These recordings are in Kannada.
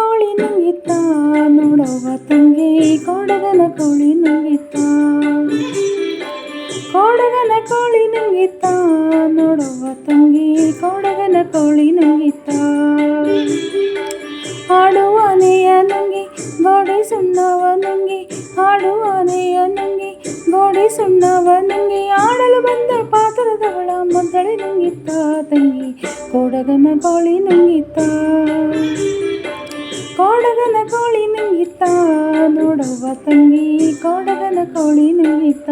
ನುಂಗಿತ್ತ ನೋಡವ್ವ ತಂಗಿ ಕೊಡಗನ ಕೋಳಿ ನುಂಗಿತ್ತ ಕೊಡಗನ ಕೋಳಿ ನುಂಗಿತ್ತ ನೋಡವ್ವ ತಂಗಿ ಕೊಡಗನ ಕೋಳಿ ನುಂಗಿತ್ತ ಹಾಡುವಾನೆಯ ನುಂಗಿ ಗೋಡೆ ಸುಣ್ಣವ ನುಂಗಿ ಹಾಡುವಾನೆಯ ನುಂಗಿ ಗೋಡೆ ಸುಣ್ಣವ ನುಂಗಿ ಆಡಲು ಬಂದ ಪಾತ್ರದವಳ ಮದ್ದಳೆ ನುಂಗಿತ್ತ ತಂಗಿ ಕೊಡಗನ ಕೋಳಿ ನುಂಗಿತ್ತ ಕೊಡಗನ ಕೋಳಿ ನುಂಗಿತ್ತ ನೋಡುವ ತಂಗಿ ಕೋಡಗನ ಕೋಳಿ ನುಂಗಿತ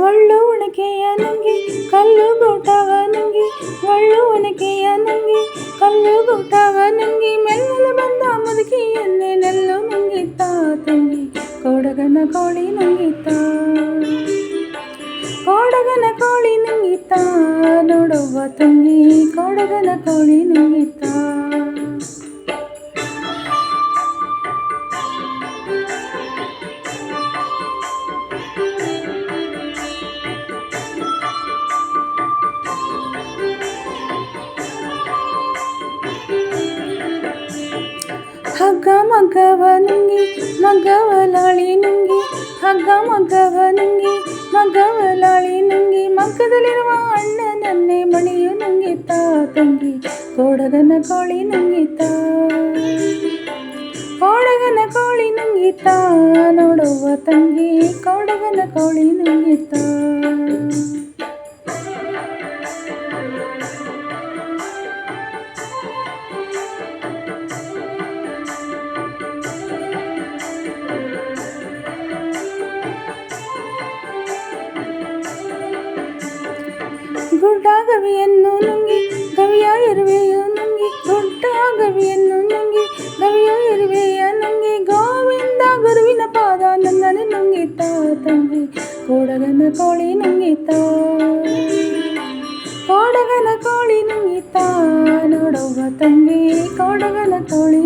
ಒಳ್ಳು ಒಣಕೆಯ ನುಂಗಿ, ಕಲ್ಲು ಗೋಟವ ನುಂಗಿ, ಒಳ್ಳು ಒಣಕೆಯ ನುಂಗಿ ಕಲ್ಲು ಗೂಟವ ನುಂಗಿ ಮೆಲ್ಲಲು ಬಂದ ಮುದುಕಿಯನ್ನೇ ನೆಲ್ಲು ನಂಗಿತ್ತ, ತಂಗಿ ಕೊಡಗನ ಕೋಳಿ ನಂಗಿತ್ತ. ಕೊಡಗನ ಕೋಳಿ ನಂಗಿತ್ತ, ನೋಡುವ ತಂಗಿ ಕೊಡಗನ ಕೋಳಿ ನುಂಗಿತ್ತ. ಹಗ್ಗ ಮಗವ ನುಂಗಿ ಮಗವಲಾಳಿ ಲಾಳಿ ನುಂಗಿ, ಹಗ್ಗ ಮಗವ ನುಂಗಿ ಮಗವಲಾಳಿ ನುಂಗಿ, ಮಗ್ಗದಲ್ಲಿರುವ ಅಣ್ಣನನ್ನೇ ಮಣಿಯು ನುಂಗಿತ್ತ ತಂಗಿ ಕೊಡಗನ ಕೋಳಿ ನುಂಗಿತ್ತ ಕೋಡಗನ ಕೋಳಿ ನುಂಗಿತ, ನೋಡುವ ತಂಗಿ ಕೊಡಗನ ಕೋಳಿ ನುಂಗಿತ್ತ ಕೊಡಗನ ಕೋಳಿ ನುಂಗಿತ್ತ ಕೊಡಗನ ಕೋಳಿ ನುಂಗಿತ್ತ ನೋಡುವ ತಂಗಿ ಕೊಡಗನ ಕೋಳಿ